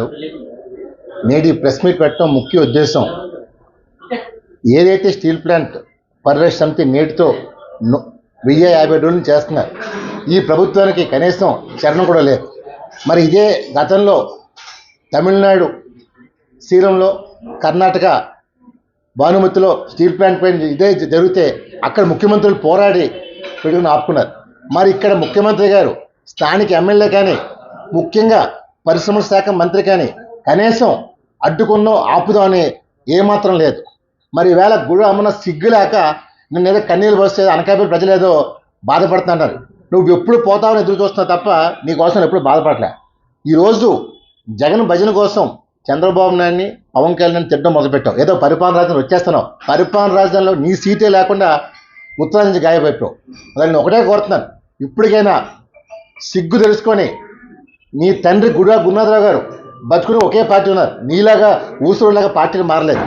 నమస్కారాలు నేటి press meet పెట్టడం ముఖ్య ఉద్దేశం. ఏదైతే స్టీల్ ప్లాంట్ పరిరక్ష సమితి నేటితో వెయ్యి యాభై రోజులు చేస్తున్నారు. ఈ ప్రభుత్వానికి కనీసం చరణం కూడా లేదు. మరి ఇదే గతంలో తమిళనాడు శ్రీలంలో కర్ణాటక భానుమతిలో స్టీల్ ప్లాంట్ పైన ఇదే జరిగితే అక్కడ ముఖ్యమంత్రులు పోరాడి పెట్టుకుని ఆపుకున్నారు. మరి ఇక్కడ ముఖ్యమంత్రి గారు స్థానిక ఎమ్మెల్యే కానీ ముఖ్యంగా పరిశ్రమల శాఖ మంత్రి కానీ కనీసం అడ్డుకున్నో ఆపుదామని ఏమాత్రం లేదు. మరి ఈవేళ గుడి అమ్మన సిగ్గు లేక నిన్న ఏదో కన్నీళ్ళు పోస్తే అనకాపల్లి ప్రజలేదో బాధపడుతున్నారు. నువ్వు ఎప్పుడు పోతావని ఎదురు చూస్తున్నావు తప్ప నీ కోసం ఎప్పుడు బాధపడలే ఈరోజు జగన్ భజన కోసం చంద్రబాబు నాయుడిని పవన్ కళ్యాణ్ తిట్టడం మొదలుపెట్టావు. ఏదో పరిపాలన రాజధాని వచ్చేస్తున్నావు. పరిపాలన రాజధానిలో నీ సీటే లేకుండా ఉత్తరాది నుంచి గాయపడిపోయావు అలా నేను ఒకటే కోరుతున్నాను. ఇప్పటికైనా సిగ్గు తెలుసుకొని నీ తండ్రి గుడా గురునాథరావు గారు బతుకుని ఒకే పార్టీ ఉన్నారు. నీలాగా ఊసులాగా పార్టీలు మారలేదు.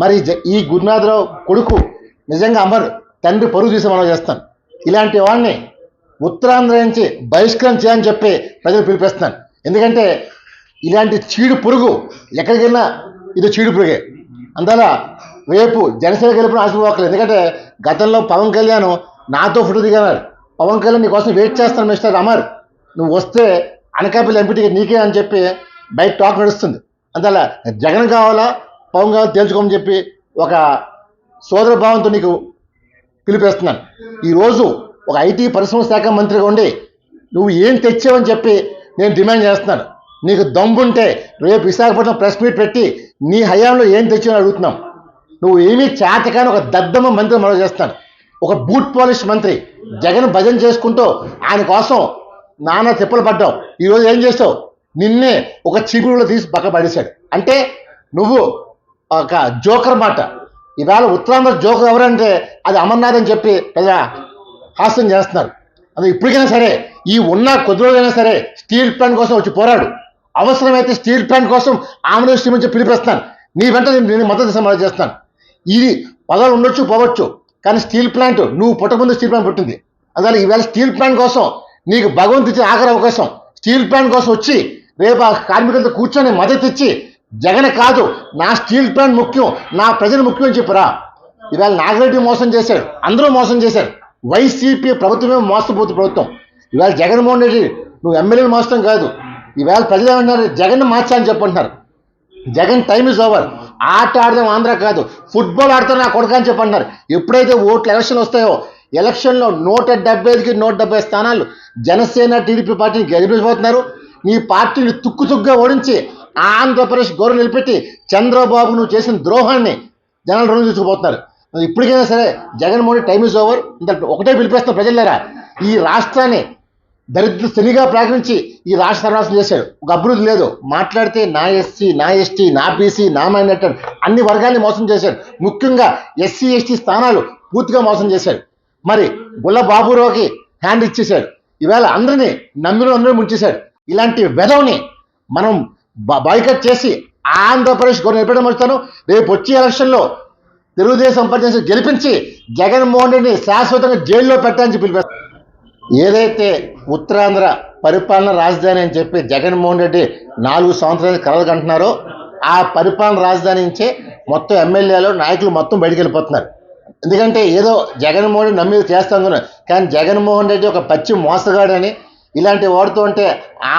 మరి జ- ఈ గురునాథరావు కొడుకు నిజంగా అమర్ తండ్రి పరుగు తీసి మనం చేస్తాను. ఇలాంటి వాడిని ఉత్తరాంధ్ర నుంచి బహిష్కరణ చేయని చెప్పి ప్రజలు పిలిపిస్తున్నాను ఎందుకంటే ఇలాంటి చీడు పురుగు ఎక్కడికి వెళ్ళినా ఇది చీడు పురుగే. అందువల్ల రేపు జనసేన గెలుపుని ఆశపోకలేదు ఎందుకంటే గతంలో పవన్ కళ్యాణ్ నాతో ఫోటో దిగన్నారు పవన్ కళ్యాణ్ నీకోసం వెయిట్ చేస్తాను మిస్టర్ అమర్. నువ్వు వస్తే అనకాపల్లి ఎంపీటీకి నీకే అని చెప్పి బయట టాక్ నడుస్తుంది. అందువల్ల జగన్ కావాలా పవన్ కావాలా తేల్చుకోమని చెప్పి ఒక సోదర భావంతో నీకు పిలిపేస్తున్నాను. ఈరోజు ఒక ఐటీ పరిశ్రమ శాఖ మంత్రిగా ఉండి నువ్వు ఏం తెచ్చావని చెప్పి నేను డిమాండ్ చేస్తున్నాను. నీకు దమ్ముంటే రేపు విశాఖపట్నం ప్రెస్ మీట్ పెట్టి నీ హయాంలో ఏం తెచ్చావని అడుగుతున్నాం. నువ్వు ఏమీ చేతకాని ఒక దద్దమ్మ మంత్రి మనం చేస్తాను ఒక బూట్ పాలిష్ మంత్రి జగన్ భజన చేసుకుంటూ ఆయన కోసం నాన్న తిప్పలు పడ్డావు. ఈరోజు ఏం చేస్తావు? నిన్నే ఒక చీపురులో తీసి పక్క పడేశాడు. అంటే నువ్వు ఒక జోకర్ మాట. ఈవేళ ఉత్తరాంధ్ర జోకర్ ఎవరంటే అది అమర్నాథ్ అని చెప్పి పెద్ద హాస్యం చేస్తున్నారు. అది ఇప్పటికైనా సరే ఈ ఉన్న కొద్ది రోజులైనా సరే స్టీల్ ప్లాంట్ కోసం వచ్చి పోరాడు. అవసరమైతే స్టీల్ ప్లాంట్ కోసం ఆంధ్రప్రదేశ్ నుంచి పిలిపిస్తాను నీ వెంట నేను మద్దతు సమాధానం చేస్తాను ఇది పదవులు ఉండొచ్చు పోవచ్చు కానీ స్టీల్ ప్లాంట్ నువ్వు పుట్టకముందు స్టీల్ ప్లాంట్ పుట్టింది. అందువల్ల ఈవేళ స్టీల్ ప్లాంట్ కోసం నీకు భగవంతు ఇచ్చిన ఆఖరి అవకాశం స్టీల్ ప్లాంట్ కోసం వచ్చి రేపు ఆ కార్మికులతో కూర్చొని మద్దతు ఇచ్చి జగన్ కాదు నా స్టీల్ ప్లాంట్ ముఖ్యం నా ప్రజలు ముఖ్యం అని చెప్పరా. ఇవాళ నాగిరెడ్డి మోసం చేశాడు అందరూ మోసం చేశారు. వైసీపీ ప్రభుత్వమే మోసపోతు ప్రభుత్వం. ఇవాళ జగన్మోహన్ రెడ్డి నువ్వు ఎమ్మెల్యేలు మోసం కాదు. ఈవేళ ప్రజలు ఏమంటున్నారు జగన్ మార్చని చెప్పంటున్నారు. Jagan time is over. ఆట ఆడదాం ఆంధ్ర కాదు ఫుట్బాల్ ఆడతారు నా కొడుకు అని చెప్పంటున్నారు. ఎప్పుడైతే ఓట్లు ఎలక్షన్ వస్తాయో ఎలక్షన్లో నూట డెబ్బై ఐదుకి నూట డెబ్బై స్థానాలు జనసేన టీడీపీ పార్టీని గెలిపిపోతున్నారు. నీ పార్టీని తుక్కుతుగ్గా ఓడించి ఆంధ్రప్రదేశ్ గౌరవం నిలబెట్టి చంద్రబాబు నువ్వు చేసిన ద్రోహాన్ని జనాలు రుణం తీసుకుపోతున్నారు. ఇప్పటికైనా సరే జగన్మోహన్ టైం ఇస్ ఓవర్. ఇంత ఒకటే పిలిపేస్తున్న ప్రజలారా ఈ రాష్ట్రాన్ని దరిద్ర శనిగా ప్రకటించి ఈ రాష్ట్ర సర్వాసం చేశాడు. ఒక అభివృద్ధి లేదు. మాట్లాడితే నా ఎస్సీ నా ఎస్టీ నా బీసీ నా మైనార్టీ అన్ని వర్గాల్ని మోసం చేశాడు. ముఖ్యంగా ఎస్సీ ఎస్టీ స్థానాలు పూర్తిగా మోసం చేశాడు. మరి గుల్ల బాబురావుకి హ్యాండ్ ఇచ్చేశాడు. ఈవేళ అందరినీ నమ్మిన అందరూ ముంచేశాడు. ఇలాంటి వెధవని మనం బాయ్కట్ చేసి ఆంధ్రప్రదేశ్ గవర్నర్ నిలబెట్టడం వస్తాను రేపు వచ్చే ఎలక్షన్లో తెలుగుదేశం పార్టీ గెలిపించి జగన్మోహన్ రెడ్డిని శాశ్వతంగా జైల్లో పెట్టాలని పిలిపారు ఏదైతే ఉత్తరాంధ్ర పరిపాలన రాజధాని అని చెప్పి జగన్మోహన్ రెడ్డి నాలుగు సంవత్సరాలు కలలు కంటున్నారో ఆ పరిపాలన రాజధాని నుంచే మొత్తం ఎమ్మెల్యేలు నాయకులు మొత్తం బయటికి వెళ్ళిపోతున్నారు. ఎందుకంటే ఏదో జగన్మోహన్ నమ్మి చేస్తాం కానీ జగన్మోహన్ రెడ్డి ఒక పచ్చి మోసగాడని ఇలాంటి వాడుతూ ఉంటే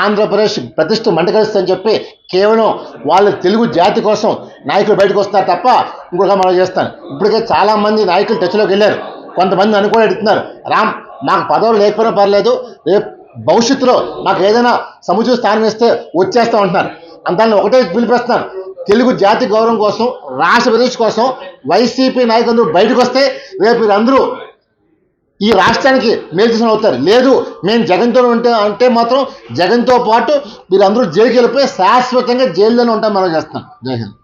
ఆంధ్రప్రదేశ్ ప్రతిష్ట మంటకలుస్తుందని చెప్పి కేవలం వాళ్ళ తెలుగు జాతి కోసం నాయకులు బయటకు వస్తున్నారు తప్ప ఇంకొక మనం చేస్తాను ఇప్పటికే చాలామంది నాయకులు టచ్లోకి వెళ్ళారు. కొంతమంది అనుకోని అడుగుతున్నారు రామ్ మాకు పదవులు లేకపోయినా పర్లేదు రేపు భవిష్యత్తులో మాకు ఏదైనా సముచిత స్థానం ఇస్తే వచ్చేస్తా ఉంటున్నారు. అంతా ఒకటే పిలిపిస్తున్నాను తెలుగు జాతి గౌరవం కోసం రాష్ట్ర ప్రదేశ్ కోసం వైసీపీ నాయకులందరూ బయటకు వస్తే రేపు వీరందరూ ఈ రాష్ట్రానికి మేల్చేసిన అవుతారు. లేదు మేము జగన్తో ఉంటే అంటే మాత్రం జగన్తో పాటు వీరందరూ జైలుకి వెళ్ళిపోయి శాశ్వతంగా జైల్లోనే ఉంటాం మనం చేస్తాం జై హింద్.